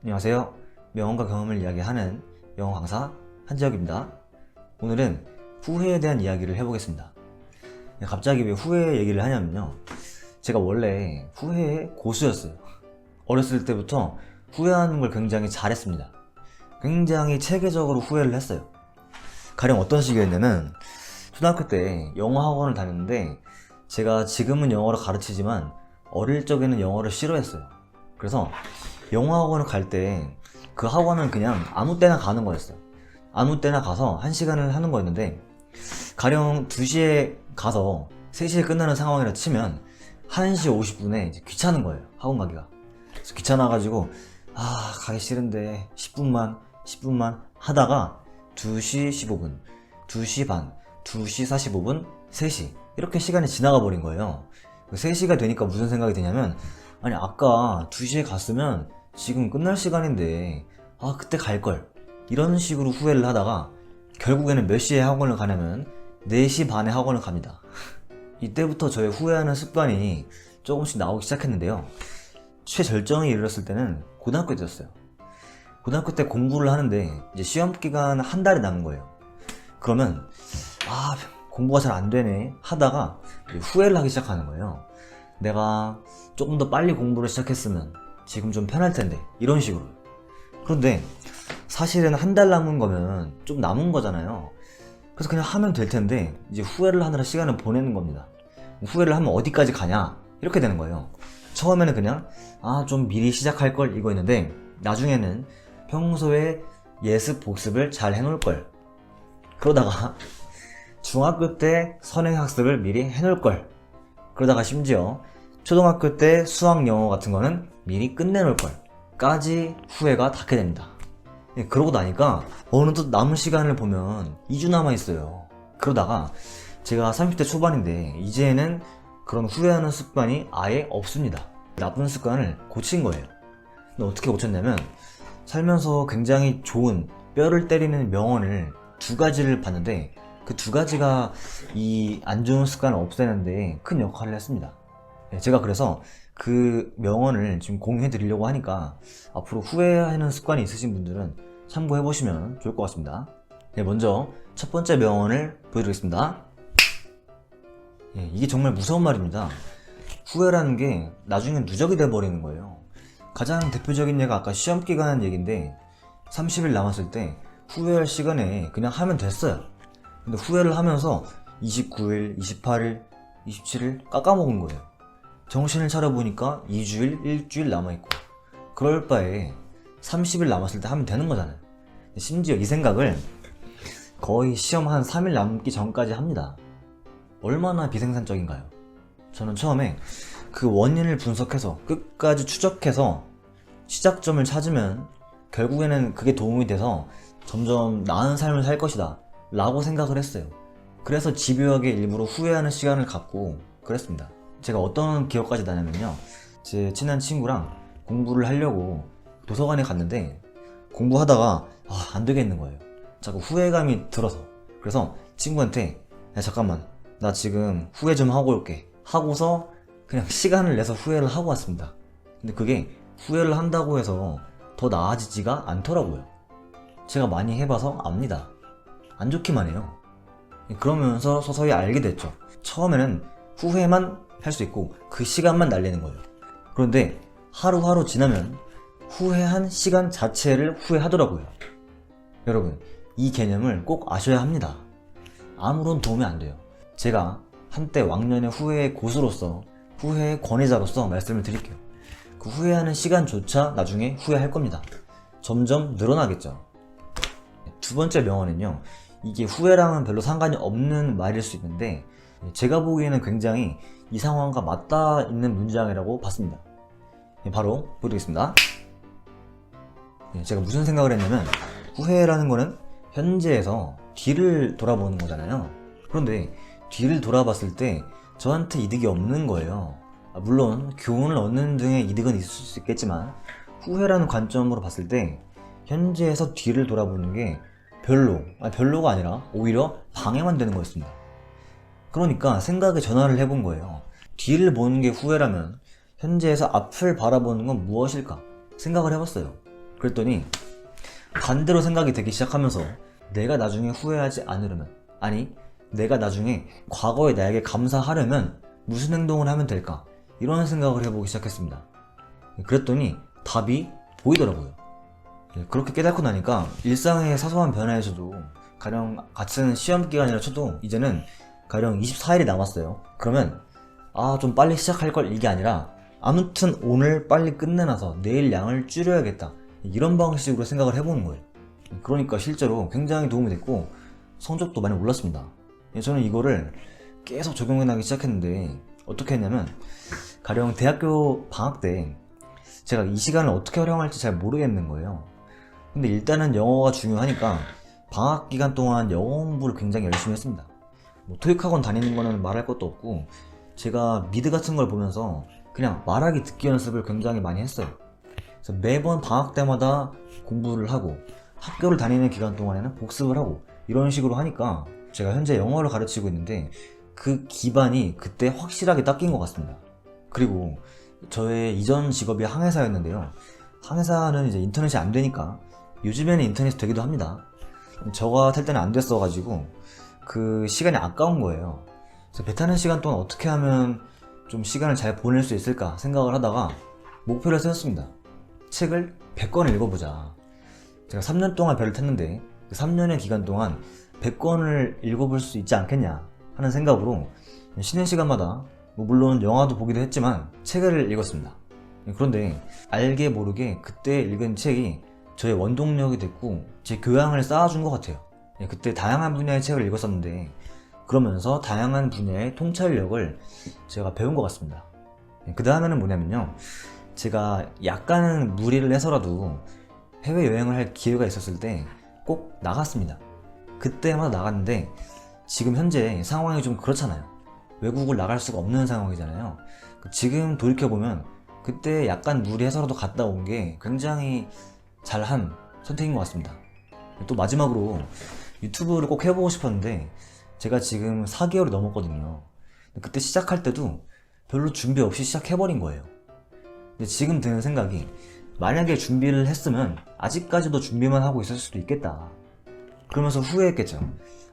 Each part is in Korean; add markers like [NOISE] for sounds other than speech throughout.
안녕하세요. 명언과 경험을 이야기하는 영어 강사 한지혁입니다. 오늘은 후회에 대한 이야기를 해보겠습니다. 갑자기 왜 후회 얘기를 하냐면요. 제가 원래 후회의 고수였어요. 어렸을 때부터 후회하는 걸 굉장히 잘했습니다. 굉장히 체계적으로 후회를 했어요. 가령 어떤 식이었냐면 초등학교 때 영어 학원을 다녔는데 제가 지금은 영어를 가르치지만 어릴 적에는 영어를 싫어했어요. 그래서 영어 학원을 갈 때 그 학원은 그냥 아무 때나 가는 거였어요. 아무 때나 가서 한 시간을 하는 거였는데 가령 2시에 가서 3시에 끝나는 상황이라 치면 1시 50분에 이제 귀찮은 거예요. 학원 가기가. 그래서 귀찮아가지고 아 가기 싫은데 10분만 10분만 하다가 2시 15분 2시 반 2시 45분 3시 이렇게 시간이 지나가 버린 거예요. 3시가 되니까 무슨 생각이 드냐면 아니 아까 2시에 갔으면 지금 끝날 시간인데 아 그때 갈걸. 이런 식으로 후회를 하다가 결국에는 몇 시에 학원을 가냐면 4시 반에 학원을 갑니다. [LAUGHS] 이때부터 저의 후회하는 습관이 조금씩 나오기 시작했는데요. 최절정에 이르렀을 때는 고등학교 때였어요. 고등학교 때 공부를 하는데 이제 시험 기간 한 달이 남은 거예요. 그러면 아 공부가 잘 안 되네 하다가 후회를 하기 시작하는 거예요. 내가 조금 더 빨리 공부를 시작했으면 지금 좀 편할 텐데. 이런 식으로. 그런데 사실은 한 달 남은 거면 좀 남은 거잖아요. 그래서 그냥 하면 될 텐데 이제 후회를 하느라 시간을 보내는 겁니다. 후회를 하면 어디까지 가냐? 이렇게 되는 거예요. 처음에는 그냥 아 좀 미리 시작할 걸 이거였는데 나중에는 평소에 예습 복습을 잘 해놓을 걸. 그러다가 [LAUGHS] 중학교 때 선행학습을 미리 해놓을 걸. 그러다가 심지어 초등학교 때 수학 영어 같은 거는 미리 끝내놓을 걸까지 후회가 닿게 됩니다. 예, 그러고 나니까 어느덧 남은 시간을 보면 2주 남아 있어요. 그러다가 제가 30대 초반인데 이제는 그런 후회하는 습관이 아예 없습니다. 나쁜 습관을 고친 거예요. 근데 어떻게 고쳤냐면 살면서 굉장히 좋은 뼈를 때리는 명언을 두 가지를 봤는데 그 두 가지가 이 안 좋은 습관을 없애는데 큰 역할을 했습니다. 네, 제가 그래서 그 명언을 지금 공유해 드리려고 하니까 앞으로 후회하는 습관이 있으신 분들은 참고해 보시면 좋을 것 같습니다. 네, 먼저 첫 번째 명언을 보여드리겠습니다. 예, 이게 정말 무서운 말입니다. 후회라는 게 나중에 누적이 돼버리는 거예요. 가장 대표적인 예가 아까 시험 기간 얘기인데 30일 남았을 때 후회할 시간에 그냥 하면 됐어요. 근데 후회를 하면서 29일, 28일, 27일 깎아먹은 거예요. 정신을 차려보니까 2주일, 1주일 남아있고 그럴 바에 30일 남았을 때 하면 되는 거잖아요. 심지어 이 생각을 거의 시험 한 3일 남기 전까지 합니다. 얼마나 비생산적인가요? 저는 처음에 그 원인을 분석해서 끝까지 추적해서 시작점을 찾으면 결국에는 그게 도움이 돼서 점점 나은 삶을 살 것이다 라고 생각을 했어요. 그래서 집요하게 일부러 후회하는 시간을 갖고 그랬습니다. 제가 어떤 기억까지 나냐면요. 제 친한 친구랑 공부를 하려고 도서관에 갔는데 공부하다가 아, 안 되겠는 거예요. 자꾸 후회감이 들어서. 그래서 친구한테 야 잠깐만 나 지금 후회 좀 하고 올게 하고서 그냥 [LAUGHS] 시간을 내서 후회를 하고 왔습니다. 근데 그게 후회를 한다고 해서 더 나아지지가 않더라고요. 제가 많이 해봐서 압니다. 안 좋기만 해요. 그러면서 서서히 알게 됐죠. 처음에는 후회만 할수 있고 그 시간만 날리는 거예요. 그런데 하루하루 지나면 후회한 시간 자체를 후회하더라고요. 여러분, 이 개념을 꼭 아셔야 합니다. 아무런 도움이 안 돼요. 제가 한때 왕년의 후회의 고수로서 후회의 권위자로서 말씀을 드릴게요. 그 후회하는 시간조차 나중에 후회할 겁니다. 점점 늘어나겠죠. 두 번째 명언은요. 이게 후회랑은 별로 상관이 없는 말일 수 있는데 제가 보기에는 굉장히 이 상황과 맞닿아 있는 문장이라고 봤습니다. 예, 바로 보여드리겠습니다. 예, 제가 무슨 생각을 했냐면 후회라는 거는 현재에서 뒤를 돌아보는 거잖아요. 그런데 뒤를 돌아봤을 때 저한테 이득이 없는 거예요. 아, 물론 교훈을 얻는 등의 이득은 있을 수 있겠지만 후회라는 관점으로 봤을 때 현재에서 뒤를 돌아보는 게 별로, 아니 별로가 아니라 오히려 방해만 되는 거였습니다. 그러니까 생각의 전환을 해본 거예요. 뒤를 보는 게 후회라면 현재에서 앞을 바라보는 건 무엇일까 생각을 해봤어요. 그랬더니 반대로 생각이 되기 시작하면서 내가 나중에 후회하지 않으려면 아니 내가 나중에 과거의 나에게 감사하려면 무슨 행동을 하면 될까 이런 생각을 해보기 시작했습니다 그랬더니 답이 보이더라고요 예, 그렇게 깨닫고 나니까 일상의 사소한 변화에서도 가령 같은 시험 기간이라 쳐도 이제는 가령 24일이 남았어요. 그러면 아 좀 빨리 시작할 걸 이게 아니라 아무튼 오늘 빨리 끝내놔서 내일 양을 줄여야겠다. 이런 방식으로 생각을 해보는 거예요. 그러니까 실제로 굉장히 도움이 됐고 성적도 많이 올랐습니다. 예, 저는 이거를 계속 적용해 나기 시작했는데 어떻게 했냐면 가령 대학교 방학 때 제가 이 시간을 어떻게 활용할지 잘 모르겠는 거예요. 근데 일단은 영어가 중요하니까 방학 기간 동안 영어 공부를 굉장히 열심히 했습니다 뭐 토익학원 다니는 거는 말할 것도 없고 제가 미드 같은 걸 보면서 그냥 말하기 듣기 연습을 굉장히 많이 했어요 그래서 매번 방학 때마다 공부를 하고 학교를 다니는 기간 동안에는 복습을 하고 이런 식으로 하니까 제가 현재 영어를 가르치고 있는데 그 기반이 그때 확실하게 닦인 것 같습니다. 그리고 저의 이전 직업이 항해사였는데요. 항해사는 이제 인터넷이 안 되니까 요즘에는 인터넷이 되기도 합니다. 저 같을 때는 안 됐어가지고 그 시간이 아까운 거예요. 그래서 배 타는 시간 동안 어떻게 하면 좀 시간을 잘 보낼 수 있을까 생각을 하다가 목표를 세웠습니다. 책을 100권을 읽어보자. 제가 3년 동안 배를 탔는데 그 3년의 기간 동안 100권을 읽어볼 수 있지 않겠냐 하는 생각으로 쉬는 시간마다 뭐 물론 영화도 보기도 했지만 책을 읽었습니다. 그런데 알게 모르게 그때 읽은 책이 저의 원동력이 됐고 제 교양을 쌓아준 것 같아요. 예, 그때 다양한 분야의 책을 읽었었는데 그러면서 다양한 분야의 통찰력을 제가 배운 것 같습니다. 그 다음에는 뭐냐면요. 제가 약간은 무리를 해서라도 해외여행을 할 기회가 있었을 때 꼭 나갔습니다. 그때마다 나갔는데 지금 현재 상황이 좀 그렇잖아요. 외국을 나갈 수가 없는 상황이잖아요. 지금 돌이켜보면 그때 약간 무리해서라도 갔다 온 게 굉장히 잘한 선택인 것 같습니다. 또 마지막으로 유튜브를 꼭 해보고 싶었는데 제가 지금 4개월이 넘었거든요. 그때 시작할 때도 별로 준비 없이 시작해버린 거예요. 근데 지금 드는 생각이 만약에 준비를 했으면 아직까지도 준비만 하고 있을 수도 있겠다. 그러면서 후회했겠죠.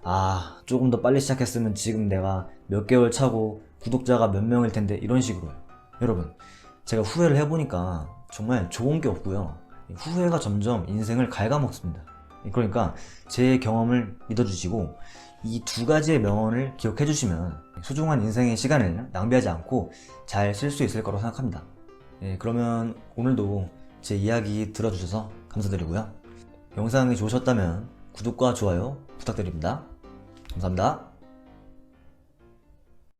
아, 조금 더 빨리 시작했으면 지금 내가 몇 개월 차고 구독자가 몇 명일 텐데 이런 식으로요. 여러분, 제가 후회를 해보니까 정말 좋은 게 없고요. 후회가 점점 인생을 갉아먹습니다. 그러니까 제 경험을 믿어주시고 이 두 가지의 명언을 기억해 주시면 소중한 인생의 시간을 낭비하지 않고 잘 쓸 수 있을 거라고 생각합니다. 예, 그러면 오늘도 제 이야기 들어주셔서 감사드리고요. 영상이 좋으셨다면 구독과 좋아요 부탁드립니다. 감사합니다.